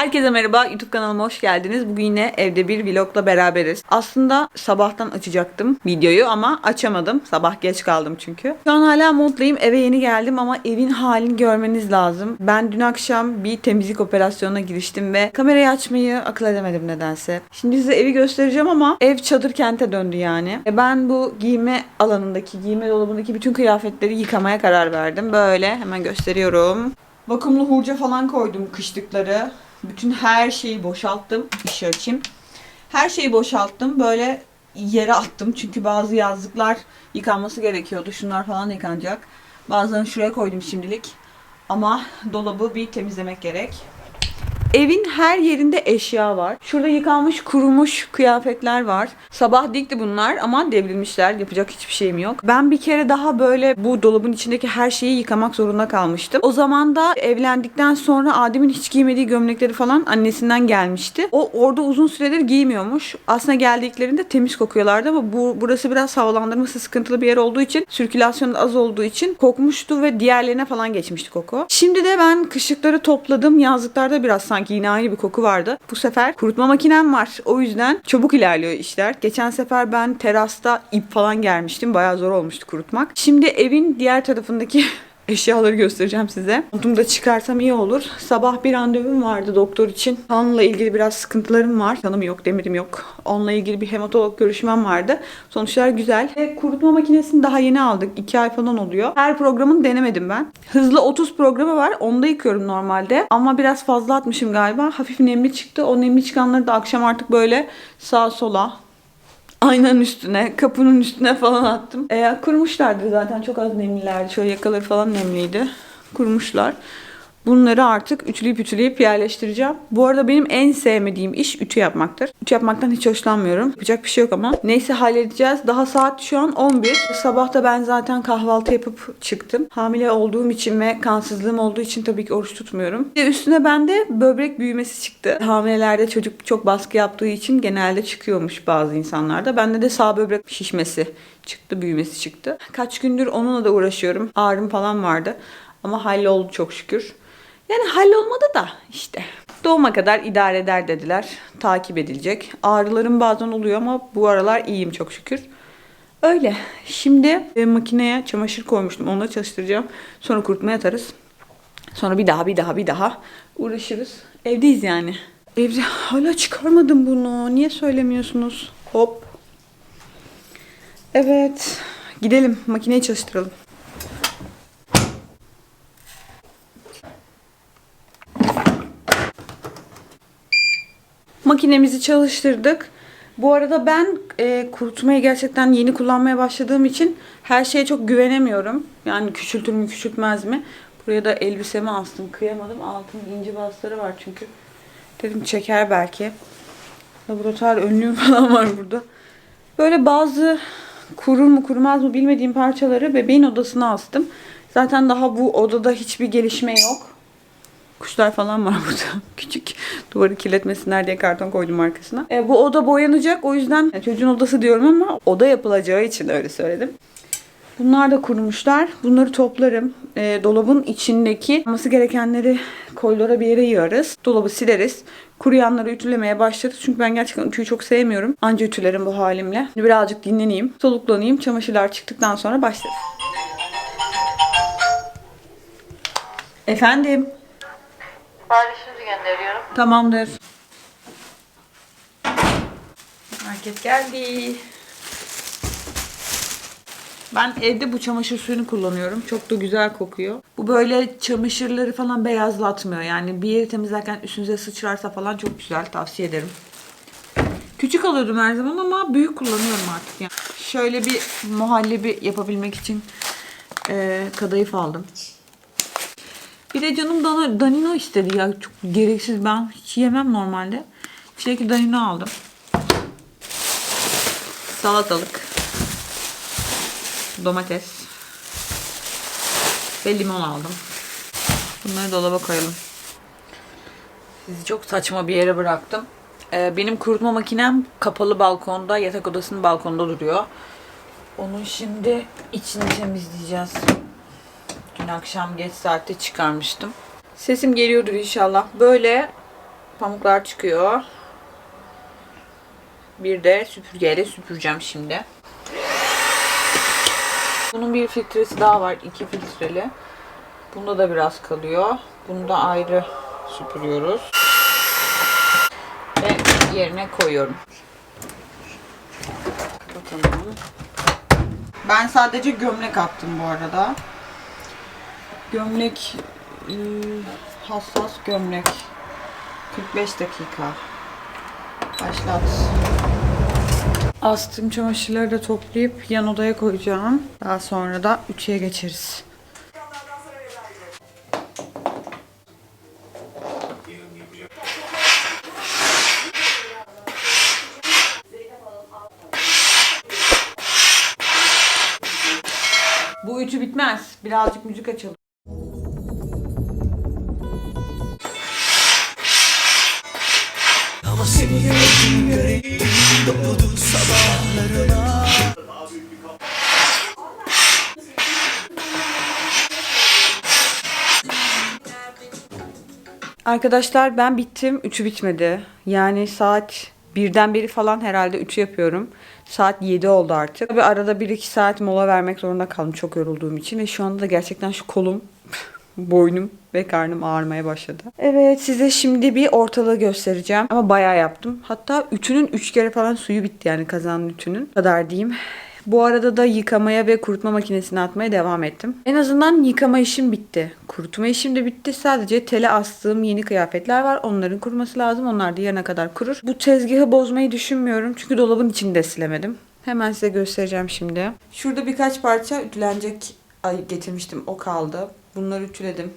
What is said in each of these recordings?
Herkese merhaba, YouTube kanalıma hoş geldiniz. Bugün yine evde bir vlogla beraberiz. Aslında sabahtan açacaktım videoyu ama açamadım. Sabah geç kaldım çünkü. Şu an hala moddayım. Eve yeni geldim ama evin halini görmeniz lazım. Ben dün akşam bir temizlik operasyonuna giriştim ve kamerayı açmayı akıl edemedim nedense. Şimdi size evi göstereceğim ama ev çadır kente döndü yani. E Ben bu giyme alanındaki, giyme dolabındaki bütün kıyafetleri yıkamaya karar verdim. Böyle hemen gösteriyorum. Vakumlu hurca falan koydum kışlıkları. Bütün her şeyi boşalttım. İşi açayım. Her şeyi boşalttım. Böyle yere attım. Çünkü bazı yazlıklar yıkanması gerekiyordu. Şunlar falan yıkanacak. Bazılarını şuraya koydum şimdilik. Ama dolabı bir temizlemek gerek. Evin her yerinde eşya var. Şurada yıkanmış, kurumuş kıyafetler var. Sabah dikti bunlar ama devrilmişler. Yapacak hiçbir şeyim yok. Ben bir kere daha böyle bu dolabın içindeki her şeyi yıkamak zorunda kalmıştım. O zaman da evlendikten sonra Adem'in hiç giymediği gömlekleri falan annesinden gelmişti. O orada uzun süredir giymiyormuş. Aslında geldiklerinde temiz kokuyorlardı ama bu burası biraz havalandırması sıkıntılı bir yer olduğu için, sirkülasyonu az olduğu için kokmuştu ve diğerlerine falan geçmişti koku. Şimdi de ben kışlıkları topladım. Yazlıklarda biraz sanki yine aynı bir koku vardı. Bu sefer kurutma makinem var. O yüzden çabuk ilerliyor işler. Geçen sefer ben terasta ip falan germiştim. Bayağı zor olmuştu kurutmak. Şimdi evin diğer tarafındaki eşyaları göstereceğim size. Bunu da çıkarsam iyi olur. Sabah bir randevum vardı doktor için. Kanla ilgili biraz sıkıntılarım var. Kanım yok, demirim yok. Onunla ilgili bir hematolog görüşmem vardı. Sonuçlar güzel. Ve kurutma makinesini daha yeni aldık. 2 ay falan oluyor. Her programını denemedim ben. Hızlı 30 programı var. Onda yıkıyorum normalde. Ama biraz fazla atmışım galiba. Hafif nemli çıktı. O nemli çıkanları da akşam artık böyle sağa sola aynanın üstüne, kapının üstüne falan attım. E, kurumuşlardı zaten çok az nemlilerdi. Şöyle yakaları falan nemliydi. Kurumuşlar. Bunları artık ütüleyip ütüleyip yerleştireceğim. Bu arada benim en sevmediğim iş ütü yapmaktır. Ütü yapmaktan hiç hoşlanmıyorum. Yapacak bir şey yok ama. Neyse halledeceğiz. Daha saat şu an 11. Sabah da ben zaten kahvaltı yapıp çıktım. Hamile olduğum için ve kansızlığım olduğu için tabii ki oruç tutmuyorum. De üstüne bende böbrek büyümesi çıktı. Hamilelerde çocuk çok baskı yaptığı için genelde çıkıyormuş bazı insanlarda. Bende de sağ böbrek şişmesi çıktı, büyümesi çıktı. Kaç gündür onunla da uğraşıyorum. Ağrım falan vardı. Ama halloldu çok şükür. Yani hallolmadı da işte. Doğuma kadar idare eder dediler. Takip edilecek. Ağrılarım bazen oluyor ama bu aralar iyiyim çok şükür. Öyle. Şimdi e, makineye çamaşır koymuştum. Onları çalıştıracağım. Sonra kurutmaya atarız. Sonra bir daha bir daha bir daha uğraşırız. Evdeyiz yani. Evde hala çıkarmadım bunu. Niye söylemiyorsunuz? Hop. Evet. Gidelim makineyi çalıştıralım. Makinemizi çalıştırdık. Bu arada ben e, kurutmayı gerçekten yeni kullanmaya başladığım için her şeye çok güvenemiyorum. Yani küçültür mü küçültmez mi? Buraya da elbisemi astım. Kıyamadım. Altın inci basları var çünkü. Dedim çeker belki. Laboratuvar önlüğüm falan var burada. Böyle bazı kurur mu kurumaz mı bilmediğim parçaları bebeğin odasına astım. Zaten daha bu odada hiçbir gelişme yok. Kuşlar falan var burada. Küçük. Duvarı kirletmesinler diye karton koydum arkasına. E, bu oda boyanacak. O yüzden yani çocuğun odası diyorum ama oda yapılacağı için öyle söyledim. Bunlar da kurumuşlar. Bunları toplarım. E, dolabın içindeki olması gerekenleri koylara bir yere yığarız. Dolabı sileriz. Kuruyanları ütülemeye başlarız. Çünkü ben gerçekten ütüyü çok sevmiyorum. Anca ütülerim bu halimle. Birazcık dinleneyim. Soluklanayım. Çamaşırlar çıktıktan sonra başlarız. Efendim? Siparişinizi gönderiyorum. Tamamdır. Market geldi. Ben evde bu çamaşır suyunu kullanıyorum. Çok da güzel kokuyor. Bu böyle çamaşırları falan beyazlatmıyor. Yani bir yeri temizlerken üstünüze sıçrarsa falan çok güzel. Tavsiye ederim. Küçük alıyordum her zaman ama büyük kullanıyorum artık. Yani. Şöyle bir muhallebi yapabilmek için e, kadayıf aldım. Bir de canım danino istedi ya. Çok gereksiz. Ben hiç yemem normalde. Çilekli danino aldım. Salatalık. Domates. Ve limon aldım. Bunları dolaba koyalım. Sizi çok saçma bir yere bıraktım. Ee, benim kurutma makinem kapalı balkonda, yatak odasının balkonda duruyor. Onun şimdi içini temizleyeceğiz. Akşam geç saatte çıkarmıştım. Sesim geliyordur inşallah. Böyle Pamuklar çıkıyor. Bir de süpürgeyle süpüreceğim şimdi. Bunun bir filtresi daha var. iki filtreli. Bunda da biraz kalıyor. Bunu da ayrı süpürüyoruz. Ve yerine koyuyorum. Bakalım. Ben sadece gömlek attım bu arada. Gömlek ıı, hassas gömlek. 45 dakika. Başlat. Astım çamaşırları da toplayıp yan odaya koyacağım. Daha sonra da ütüye geçeriz. Bu ütü bitmez. Birazcık müzik açalım. Ama seni yüreğim doludu sabahlarına Arkadaşlar ben bittim. Üçü bitmedi. Yani saat birden beri falan herhalde üçü yapıyorum. Saat 7 oldu artık. Tabii arada 1-2 saat mola vermek zorunda kaldım çok yorulduğum için. Ve şu anda da gerçekten şu kolum, boynum ve karnım ağrımaya başladı. Evet size şimdi bir ortalığı göstereceğim. Ama bayağı yaptım. Hatta ütünün 3 kere falan suyu bitti yani kazanın ütünün. Kadar diyeyim. Bu arada da yıkamaya ve kurutma makinesine atmaya devam ettim. En azından yıkama işim bitti. Kurutma işim de bitti. Sadece tele astığım yeni kıyafetler var. Onların kuruması lazım. Onlar da yarına kadar kurur. Bu tezgahı bozmayı düşünmüyorum. Çünkü dolabın içini de silemedim. Hemen size göstereceğim şimdi. Şurada birkaç parça ütülenecek getirmiştim. O kaldı. Bunları ütüledim.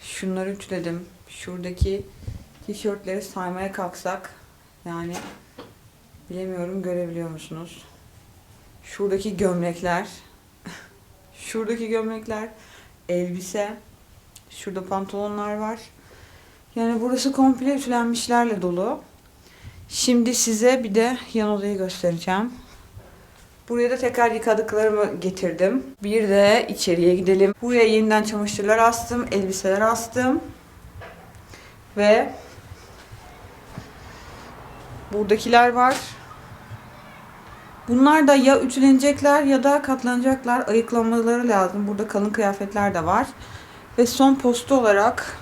Şunları ütüledim. Şuradaki tişörtleri saymaya kalksak yani Bilemiyorum görebiliyor musunuz? Şuradaki gömlekler. Şuradaki gömlekler. Elbise. Şurada pantolonlar var. Yani burası komple ütülenmişlerle dolu. Şimdi size bir de yan odayı göstereceğim. Buraya da tekrar yıkadıklarımı getirdim. Bir de içeriye gidelim. Buraya yeniden çamaşırlar astım, elbiseler astım. Ve buradakiler var. Bunlar da ya ütülenecekler ya da katlanacaklar. Ayıklanmaları lazım. Burada kalın kıyafetler de var. Ve son posta olarak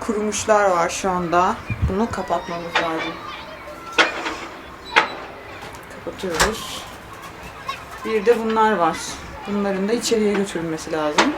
kurumuşlar var şu anda. Bunu kapatmamız lazım. Kapatıyoruz. Bir de bunlar var. Bunların da içeriye götürülmesi lazım.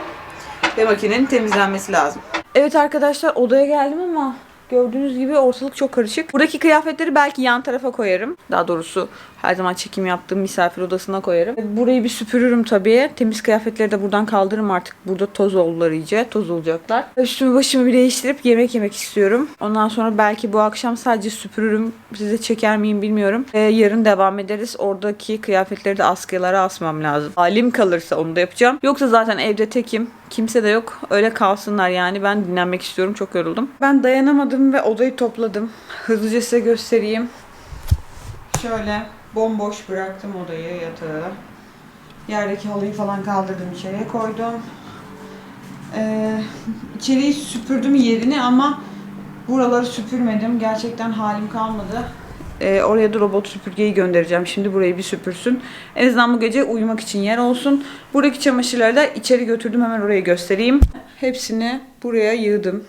Ve makinenin temizlenmesi lazım. Evet arkadaşlar odaya geldim ama gördüğünüz gibi ortalık çok karışık. Buradaki kıyafetleri belki yan tarafa koyarım. Daha doğrusu her zaman çekim yaptığım misafir odasına koyarım. Burayı bir süpürürüm tabii. Temiz kıyafetleri de buradan kaldırırım artık. Burada toz oldular iyice. Toz olacaklar. Üstümü başımı bir değiştirip yemek yemek istiyorum. Ondan sonra belki bu akşam sadece süpürürüm. Size çeker miyim bilmiyorum. Ee, yarın devam ederiz. Oradaki kıyafetleri de askılara asmam lazım. Halim kalırsa onu da yapacağım. Yoksa zaten evde tekim. Kimse de yok. Öyle kalsınlar yani. Ben dinlenmek istiyorum. Çok yoruldum. Ben dayanamadım ve odayı topladım. Hızlıca size göstereyim. Şöyle bomboş bıraktım odayı, yatağı. Yerdeki halıyı falan kaldırdım içeriye koydum. Ee, içeriği süpürdüm yerini ama buraları süpürmedim. Gerçekten halim kalmadı. Ee, oraya da robot süpürgeyi göndereceğim. Şimdi burayı bir süpürsün. En azından bu gece uyumak için yer olsun. Buradaki çamaşırları da içeri götürdüm. Hemen orayı göstereyim. Hepsini buraya yığdım.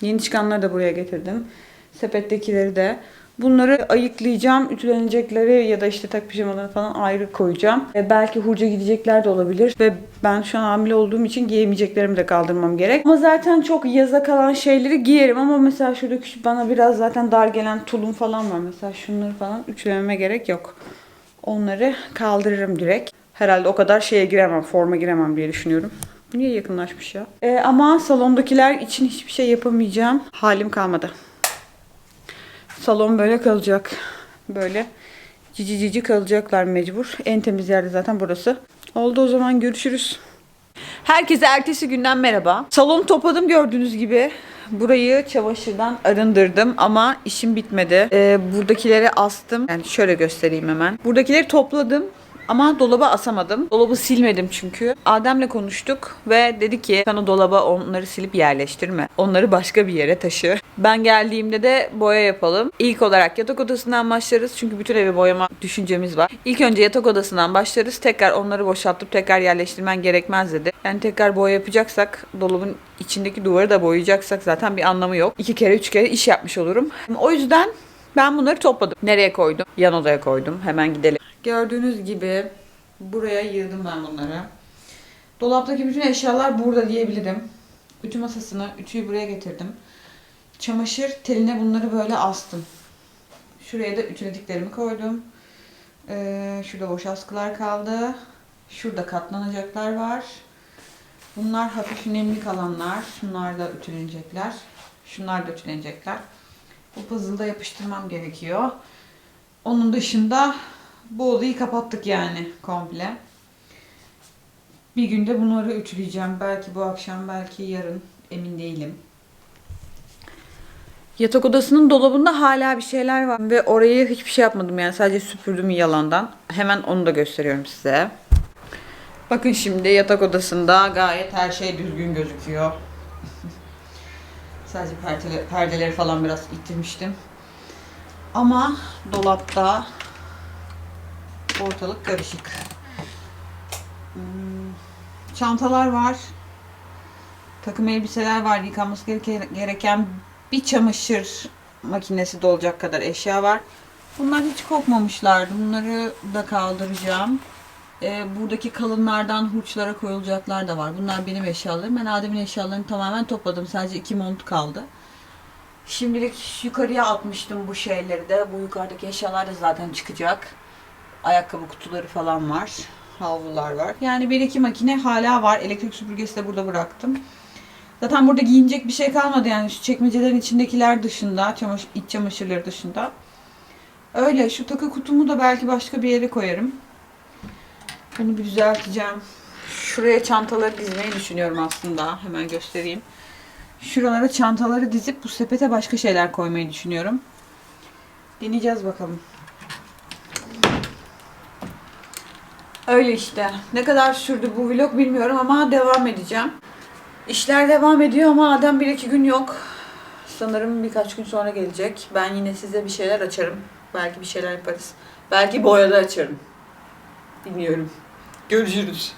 Yeni çıkanları da buraya getirdim. Sepettekileri de. Bunları ayıklayacağım. Ütülenecekleri ya da işte tak pijamalarını falan ayrı koyacağım. E, belki hurca gidecekler de olabilir. Ve ben şu an hamile olduğum için giyemeyeceklerimi de kaldırmam gerek. Ama zaten çok yaza kalan şeyleri giyerim. Ama mesela şurada küçük bana biraz zaten dar gelen tulum falan var. Mesela şunları falan ütülememe gerek yok. Onları kaldırırım direkt. Herhalde o kadar şeye giremem, forma giremem diye düşünüyorum. Niye yakınlaşmış ya? E, ama salondakiler için hiçbir şey yapamayacağım. Halim kalmadı. Salon böyle kalacak. Böyle cici cici kalacaklar mecbur. En temiz yerde zaten burası. Oldu o zaman görüşürüz. Herkese ertesi günden merhaba. Salonu topladım gördüğünüz gibi. Burayı çamaşırdan arındırdım ama işim bitmedi. Ee, buradakileri astım. Yani şöyle göstereyim hemen. Buradakileri topladım. Ama dolaba asamadım. Dolabı silmedim çünkü. Adem'le konuştuk ve dedi ki sen dolaba onları silip yerleştirme. Onları başka bir yere taşı. Ben geldiğimde de boya yapalım. İlk olarak yatak odasından başlarız. Çünkü bütün evi boyama düşüncemiz var. İlk önce yatak odasından başlarız. Tekrar onları boşaltıp tekrar yerleştirmen gerekmez dedi. Yani tekrar boya yapacaksak dolabın içindeki duvarı da boyayacaksak zaten bir anlamı yok. İki kere üç kere iş yapmış olurum. O yüzden ben bunları topladım. Nereye koydum? Yan odaya koydum. Hemen gidelim. Gördüğünüz gibi buraya yığdım ben bunları. Dolaptaki bütün eşyalar burada diyebilirim. Ütü masasını, ütüyü buraya getirdim. Çamaşır teline bunları böyle astım. Şuraya da ütülediklerimi koydum. Ee, şurada boş askılar kaldı. Şurada katlanacaklar var. Bunlar hafif nemli kalanlar. Şunlar da ütülenecekler. Şunlar da ütülenecekler. Bu puzzle'da yapıştırmam gerekiyor. Onun dışında bu odayı kapattık yani komple. Bir günde bunları ütüleyeceğim. Belki bu akşam, belki yarın. Emin değilim. Yatak odasının dolabında hala bir şeyler var. Ve orayı hiçbir şey yapmadım yani. Sadece süpürdüm yalandan. Hemen onu da gösteriyorum size. Bakın şimdi yatak odasında gayet her şey düzgün gözüküyor. Sadece perdele- perdeleri falan biraz ittirmiştim. Ama dolapta ortalık karışık. Hmm, Çantalar var. Takım elbiseler var. Yıkanması gereke- gereken bir çamaşır makinesi dolacak kadar eşya var. Bunlar hiç kokmamışlardı. Bunları da kaldıracağım. Ee, buradaki kalınlardan hurçlara koyulacaklar da var. Bunlar benim eşyalarım. Ben Adem'in eşyalarını tamamen topladım. Sadece iki mont kaldı. Şimdilik yukarıya atmıştım bu şeyleri de. Bu yukarıdaki eşyalar da zaten çıkacak. Ayakkabı kutuları falan var. Havlular var. Yani bir iki makine hala var. Elektrik süpürgesi de burada bıraktım. Zaten burada giyinecek bir şey kalmadı yani şu çekmecelerin içindekiler dışında, çamaşır, iç çamaşırları dışında. Öyle şu takı kutumu da belki başka bir yere koyarım. Bunu bir düzelteceğim. Şuraya çantaları dizmeyi düşünüyorum aslında. Hemen göstereyim. Şuralara çantaları dizip bu sepete başka şeyler koymayı düşünüyorum. Deneyeceğiz bakalım. Öyle işte. Ne kadar sürdü bu vlog bilmiyorum ama devam edeceğim. İşler devam ediyor ama Adem bir iki gün yok. Sanırım birkaç gün sonra gelecek. Ben yine size bir şeyler açarım. Belki bir şeyler yaparız. Belki boyada açarım. Bilmiyorum. Görüşürüz.